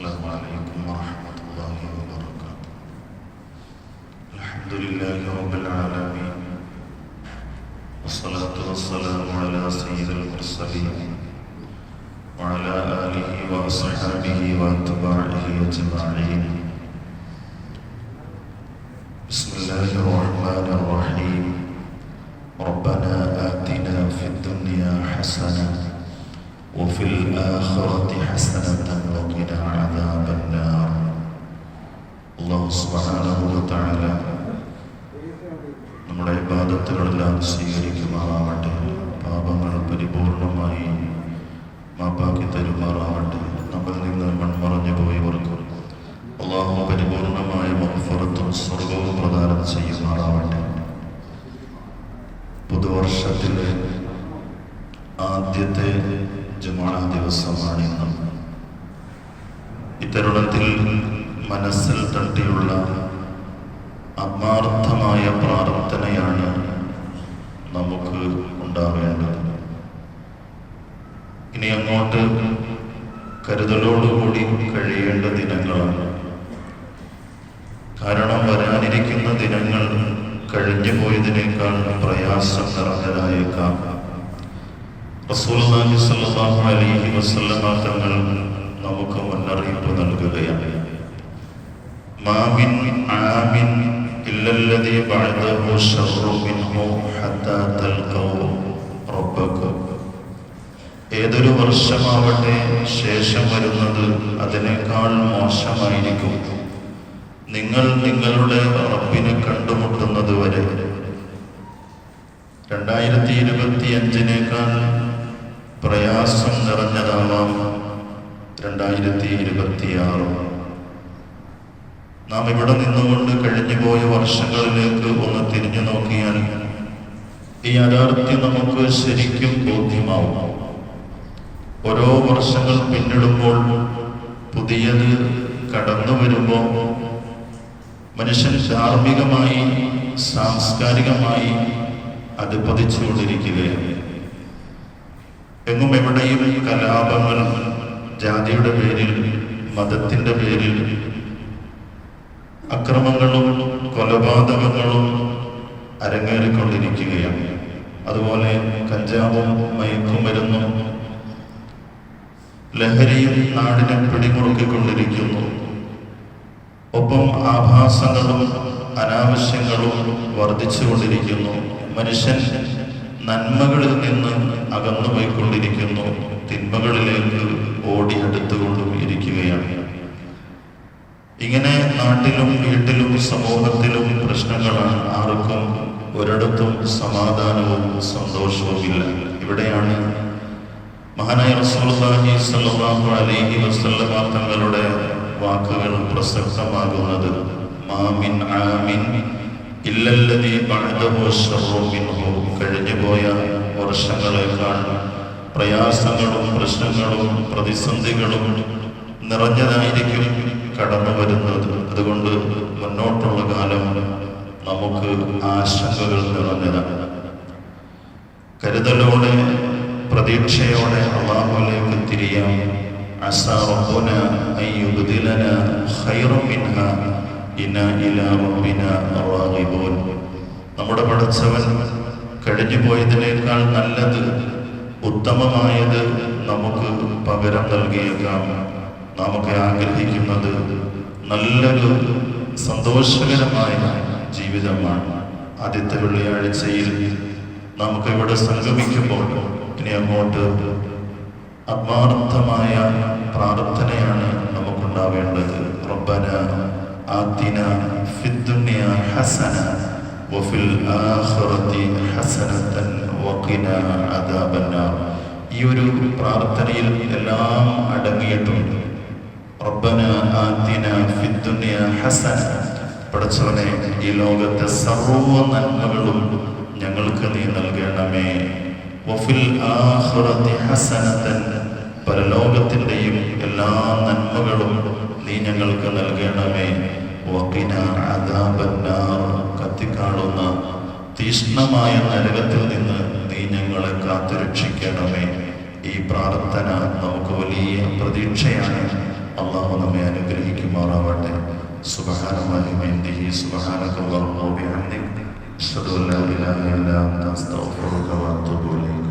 السلام عليكم ورحمة الله وبركاته. الحمد لله رب العالمين. والصلاة والسلام على سيد المرسلين وعلى آله وأصحابه وأتباعه أجمعين. بسم الله الرحمن الرحيم. ربنا آتنا في الدنيا حسنة وفي الآخرة حسنة സ്വർഗവും പ്രദാനം ആളാവട്ടെ. പുതുവർഷത്തിലെ ആദ്യത്തെ ജുമാണ ദിവസമാണ് ഇന്ന്. ഇത്തരുണത്തിൽ മനസ്സിൽ തട്ടിയുള്ള ആത്മാർത്ഥമായ പ്രാർത്ഥനയാണ് നമുക്ക് ഉണ്ടാവേണ്ടത്. ഇനി അങ്ങോട്ട് കരുതലോടുകൂടി കഴിയേണ്ട ദിനങ്ങളാണ്. കാരണം വരാനിരിക്കുന്ന ദിനങ്ങൾ കഴിഞ്ഞു പോയതിനേക്കാൾ പ്രയാസം നിറഞ്ഞതായേക്കാം. റസൂലുള്ളാഹി സ്വല്ലല്ലാഹു അലൈഹി വസല്ലമ തങ്ങൾ നമുക്ക് മുന്നറിയിപ്പ് നൽകുകയാണ് മാമിൻ ആമിൻ ഇല്ലല്ലദീ ബഅദഹു ശർറു മിൻഹു ഹത്താ തൽഖൗ റബ്ബക്കും ഏതൊരു വർഷമാവട്ടെ ശേഷം വരുന്നത് അതിനേക്കാൾ മോശമായിരിക്കും. നിങ്ങൾ നിങ്ങളുടെ റബ്ബിനെ കണ്ടുമുട്ടുന്നത് വരെ. രണ്ടായിരത്തി ഇരുപത്തി അഞ്ചിനേക്കാൾ പ്രയാസം നിറഞ്ഞതാവാം രണ്ടായിരത്തി ഇരുപത്തിയാറ് നാം ഇവിടെ നിന്നുകൊണ്ട് കഴിഞ്ഞുപോയ വർഷങ്ങളിലേക്ക് ഒന്ന് തിരിഞ്ഞു നോക്കിയാൽ ഈ യാഥാർത്ഥ്യം നമുക്ക് ശരിക്കും ബോധ്യമാവും. ഓരോ വർഷങ്ങൾ പിന്നിടുമ്പോൾ പുതിയത് കടന്നു വരുമ്പോൾ മനുഷ്യൻ ധാർമ്മികമായി സാംസ്കാരികമായി അത് പതിച്ചുകൊണ്ടിരിക്കുകയാണ്. എങ്ങും എവിടെയും കലാപങ്ങൾ ജാതിയുടെ പേരിൽ മതത്തിന്റെ പേരിൽ അക്രമങ്ങളും കൊലപാതകങ്ങളും അരങ്ങേറിക്കൊണ്ടിരിക്കുകയാണ്. അതുപോലെ കഞ്ചാവും മയക്കുമരുന്നും ലഹരിയും നാടിനെ പിടിമുറുക്കിക്കൊണ്ടിരിക്കുന്നു ആഭാസങ്ങളും അനാവശ്യങ്ങളും വർദ്ധിച്ചുകൊണ്ടിരിക്കുന്നു. മനുഷ്യൻ നന്മകളിൽ നിന്ന് അകന്നുപോയിക്കൊണ്ടിരിക്കുന്നു. തിന്മകളിലേക്ക് ഓടിയെടുത്തുകൊണ്ടും ഇരിക്കുകയാണ്. ഇങ്ങനെ നാട്ടിലും വീട്ടിലും സമൂഹത്തിലും പ്രശ്നങ്ങളാണ് ആർക്കും ഒരിടത്തും സമാധാനവും സന്തോഷവും ഇല്ല ഇവിടെയാണ് മഹാനായ റസൂലുള്ളാഹി സ്വല്ലല്ലാഹു അലൈഹി വസല്ലമ തങ്ങളുടെ വാക്കുകൾ പ്രസക്തമാകുന്നത്. മാ മിൻ ആമിൻ. ഇല്ലല്ലതി ബഅദഹു ശർറു മിൻഹു. കഴിഞ്ഞുപോയ വർഷങ്ങളെക്കാൾ പ്രയാസങ്ങളും പ്രശ്നങ്ങളും പ്രതിസന്ധികളും നിറഞ്ഞതായിരിക്കും കടന്നു വരുന്നത്. അതുകൊണ്ട് മുന്നോട്ടുള്ള കാലം നമുക്ക് ആശങ്കകൾ നിറഞ്ഞതാണ്. കരുതലോടെ പ്രതീക്ഷയോടെ അള്ളാഹുലേക്ക് തിരിയാം. അസാ റബ്ബുന അൻ യുബ്ദിലന ഖൈറൻ മിൻഹാ. നമ്മുടെ പഠിച്ചവൻ കഴിഞ്ഞു പോയതിനേക്കാൾ നല്ലത് ഉത്തമമായത് നമുക്ക് പകരം നൽകിയേക്കാം. നമുക്ക് ആഗ്രഹിക്കുന്നത് നല്ലൊരു സന്തോഷകരമായ ജീവിതമാണ്. ആദ്യത്തെ വെള്ളിയാഴ്ചയിൽ നമുക്ക് ഇവിടെ സംഗമിക്കുമ്പോൾ ഇനി അങ്ങോട്ട് ആത്മാർത്ഥമായ പ്രാർത്ഥനയാണ് നമുക്കുണ്ടാവേണ്ടത്. റബ്ബന ആത്തിന ഫിദ്ദുനിയ ഹസന വഫിൽ ആഖിറതി ഹസനതൻ عذاب النار. ഈ പ്രാർത്ഥനയിൽ എല്ലാം അടങ്ങിയിട്ടുണ്ട് റബ്ബന ആത്തിന ഫിദ്ദുനിയ ഹസന. പഠിച്ചവനെ ഈ ലോകത്തെ സർവ നന്മകളും ഞങ്ങൾക്ക് നീ നൽകണമേ. വഫിൽ ആഖിറതി ഹസനതൻ പരലോകത്തിന്റെയും എല്ലാ നന്മകളും നീ ഞങ്ങൾക്ക് നൽകണമേ. വഖിന അദാബന്നാർ. കത്തിക്കാളുന്ന തീഷ്ണമായ നരകത്തിൽ നിന്ന് നീ ഞങ്ങളെ കാത്തുരക്ഷിക്കണമേ. ഈ പ്രാർത്ഥന നമുക്ക് വലിയ പ്രതീക്ഷയാണ്. അള്ളാഹു നമ്മെ അനുഗ്രഹിക്കുമാറാവട്ടെ. സുബഹാനമായി ബിന്ദിഹി സുബഹാനക അല്ലാഹു വബിഹംദിക അഷ്ഹദു അൻ ലാ ഇലാഹ ഇല്ലാ അൻത അസ്തഗ്ഫിറുക വഅത്തുബു